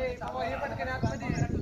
हे पटकन आतमध्ये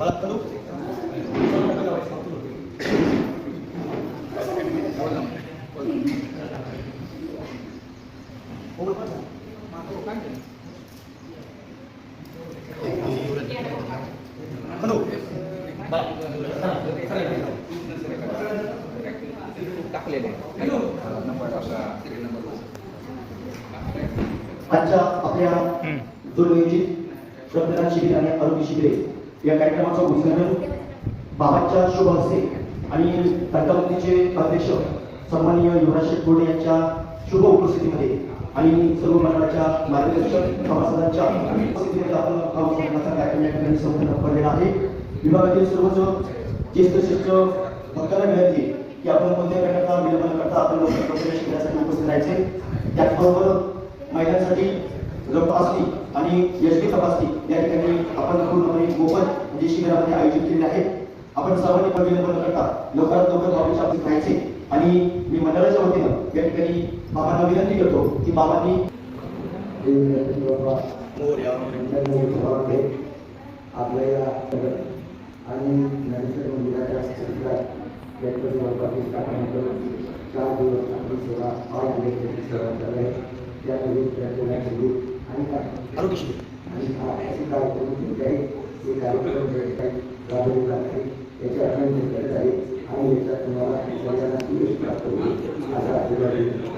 పలకలు Thank you. आजच्या आपल्या दुर्नियोजित रक्तदान शिबिर आणि आरोग्य शिबिरे या कार्यक्रमाचं उद्घाटन बाबाच्या शुभ हस्ते आणि तंत्रमंत्रीचे अध्यक्ष सन्माननीय युवराज शेख बोर्डे यांच्या शुभ उपस्थितीमध्ये आणि सर्व मंडळाच्या मार्गदर्शक सभासदांच्या उपस्थितीमध्ये आपण हा उद्घाटनाचा कार्यक्रम या ठिकाणी संपन्न करलेला आहे. विभागातील सर्वच ज्येष्ठ शिक्षक भक्तांना विनंती की आपण कोणत्या प्रकारचा विलंब न करता आपण लवकर लवकर उपस्थित राहायचे. त्याचबरोबर महिलांसाठी तपासणी आणि यशवी तपासणी या ठिकाणी आपण पूर्णपणे मोफत म्हणजे शिबिरामध्ये आयोजित केलेले आहे आपण सर्वांनी पण विलंब न करता. लवकरात लवकर बाबांच्या ऑफिस राहायचे. आणि मी मंडळाच्या वतीनं या ठिकाणी बाबांना विनंती करतो की बाबांनी आपल्या या आणि ज्ञानेश्वर मंदिराच्या क्षेत्रात गणपती बाप्पाची स्थापना चार दिवस आपली सेवा ऑनलाईन सेवा चालू आहे. त्यामध्ये आणि आरोग्य शिबिर आणि हा असे कार्यक्रम जे आहे ते कार्यक्रम जे आहेत राबवले जात आहे याची आठवण घेतली आहे. आणि याच्यात तुम्हाला सगळ्यांना यश प्राप्त होईल असा आशीर्वाद देतो.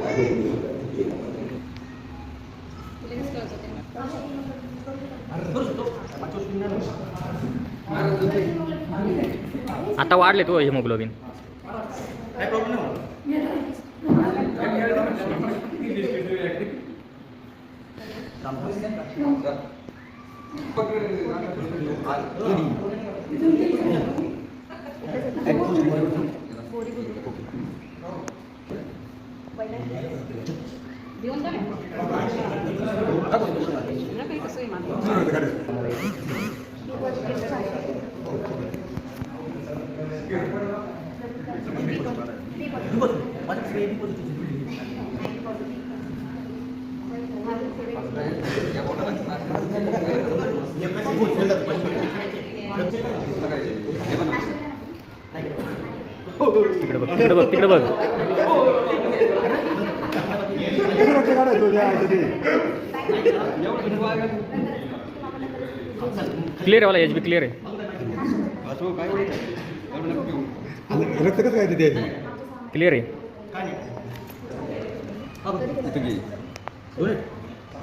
आता वाढले तो हिमोग्लोबिन. काय प्रॉब्लेम देऊन जा ना. ना काही कसं आहे माझं. तिकडे बघ तिकडे बघ. क्लिअर आहे मला एच बी क्लिअर आहे. रक्त कसं काय तिथे क्लिअर आहे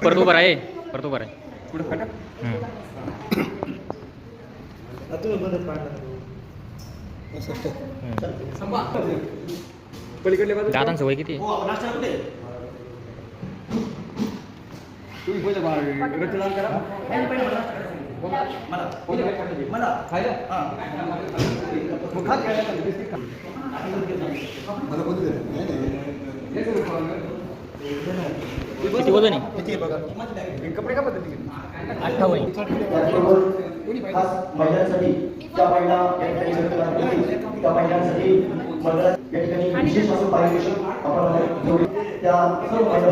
परत उभं आहे परत उभं आहे. हम्म. हम्म. पलीकडल्या बाजू दातांचं वय किती? किती वजन आहे अठ्ठावन्न खास महिलांसाठी त्या महिला या ठिकाणी त्या महिलांसाठी मंडळात या ठिकाणी विशेष असं पारितोषिक आपण ठेवले त्या सर्व महिला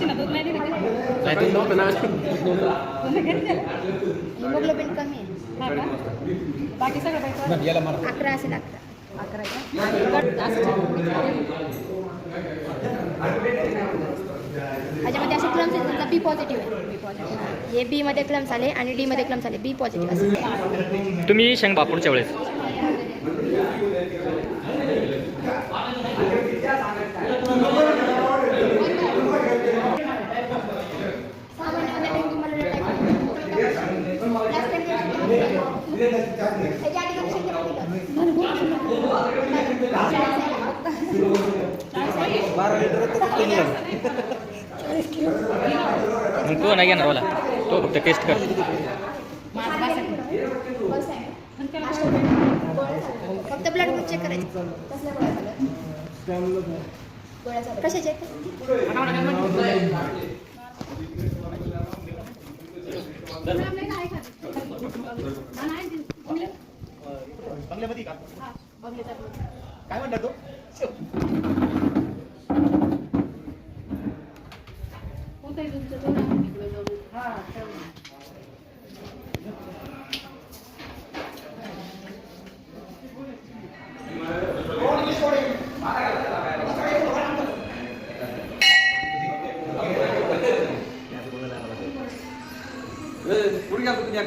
नाही, तर तुम्ही नव्हतं ना हिमोग्लोबिन कमी आहे बाकी सगळं पाहिजे अकरा असेल अकरा अकरा ह्याच्यामध्ये असे क्लम्स आहेत समजा बी पॉझिटिव्ह आहे बी पॉझिटिव्ह हे बी मध्ये क्लम्स आले आणि डी मध्ये क्लम्स आले बी पॉझिटिव्ह असं तुम्ही शंग बापूरच्या वेळेस सहा महिन्यामध्ये मी तुम्हाला type करतो. Last time ते त्याच्या आधी लक्ष ठेवा मग तो नाही घेणार मला तो फक्त टेस्ट कर फक्त ब्लड ग्रुप चेक करायचं कशाचे काय म्हणतात तो?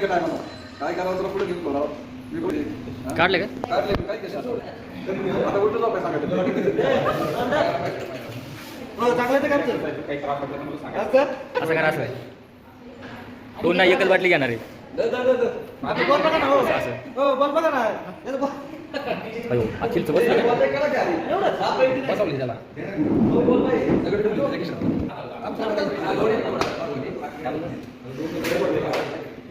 टायमाला काय करावं तुला घेऊन बोलावं? हा? काढले का? काढले काय केलं? आता उलटं जाऊ काय सांगायचं असं? करा असं. दोन नाही एकच बाटली घेणार आहे. अयो अखिलचं बसलं का?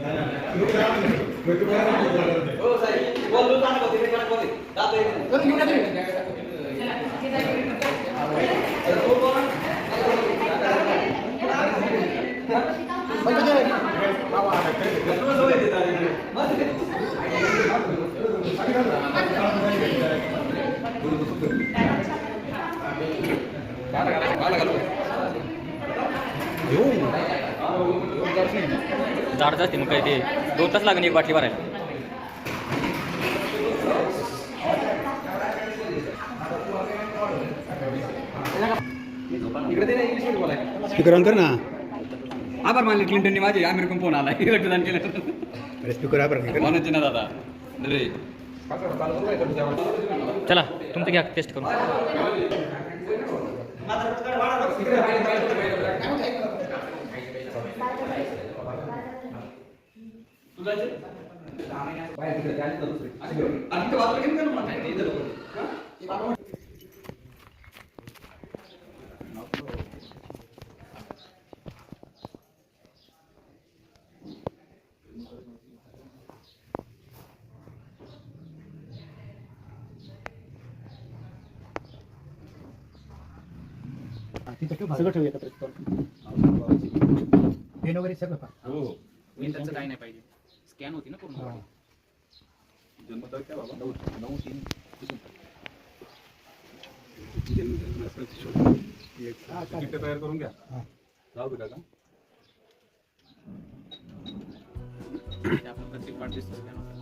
बसवली त्याला जाड जाते मग काय ते. दोन तास लागेल एक बाटली भरायला. इकडे ते इंग्लिशमध्ये बोलाय स्पीकर ऑन कर ना. आभार मानले क्लिंटननी माझे. अमेरिकन फोन आला रक्तदान केलं. स्पीकर का? मानाचे ना दादा? रे चला तुमचं घ्या टेस्ट करून. आणि ते वाचलं घेऊन गेलो म्हणताय, इथं लोकं. हा? सगळं ठेवू एकत्र पेन वगैरे सगळं पहा. त्यांचं काय नाही पाहिजे स्कॅन होती ना पूर्ण तिकीट तयार करून घ्या जाऊ दे का। आपण प्रत्येक वाढदिवसाचं scan होतं.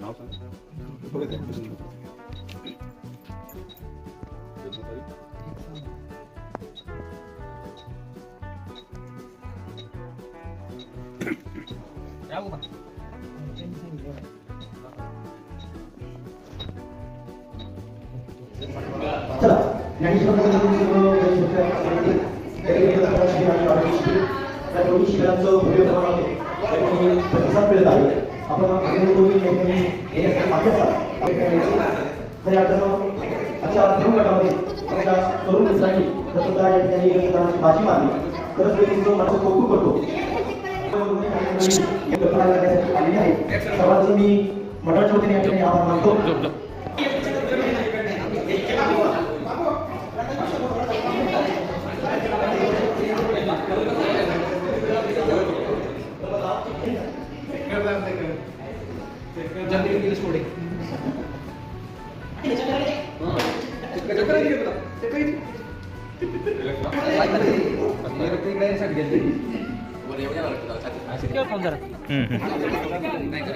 नाव सांग बघत आहे. या ठिकाणी येण्यासाठी मागे असतात खऱ्या अर्थानं अशा तरुण गटामध्ये आमच्या तरुण मित्रांनी प्रत्येकदा या ठिकाणी बाजी मारली खरंच मी तुमचं माझं कौतुक करतो आलेली आहे सर्वांचं मी मंडळाच्या वतीने या ठिकाणी आभार मानतो झोप झोप हम्म, हम्म.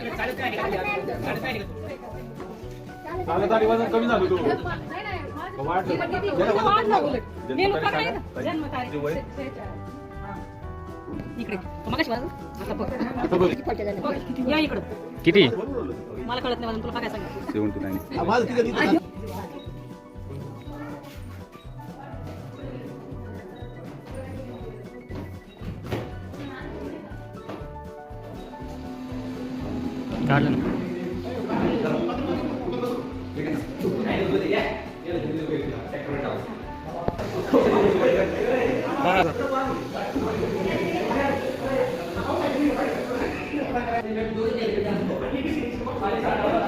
इकडे मगाशी वाजव. आता बघ. या इकडं किती मला कळत नाही तुला काय सांगितलं काढलं ना अरे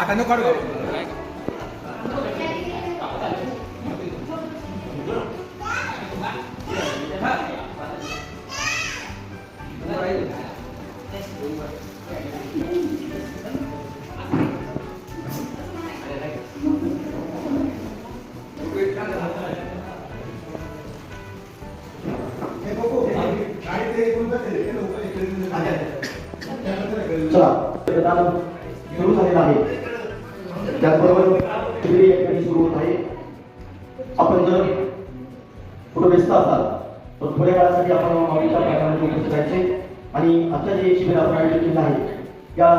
आम्ही खाता खाता नको काढू चला त्याचबरोबर शिबिर या ठिकाणी सुरू होत आहे आपण जर कुठं व्यस्त असाल तर थोड्या काळासाठी आपण माऊलीच्या पाठीमागे उपस्थित राहायचे. आणि आता जे शिबिर आपण आयोजित केलं आहे या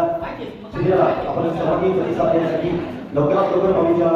शिबिराला आपण सर्वांनी प्रतिसाद देण्यासाठी लवकरात लवकर माऊलीच्या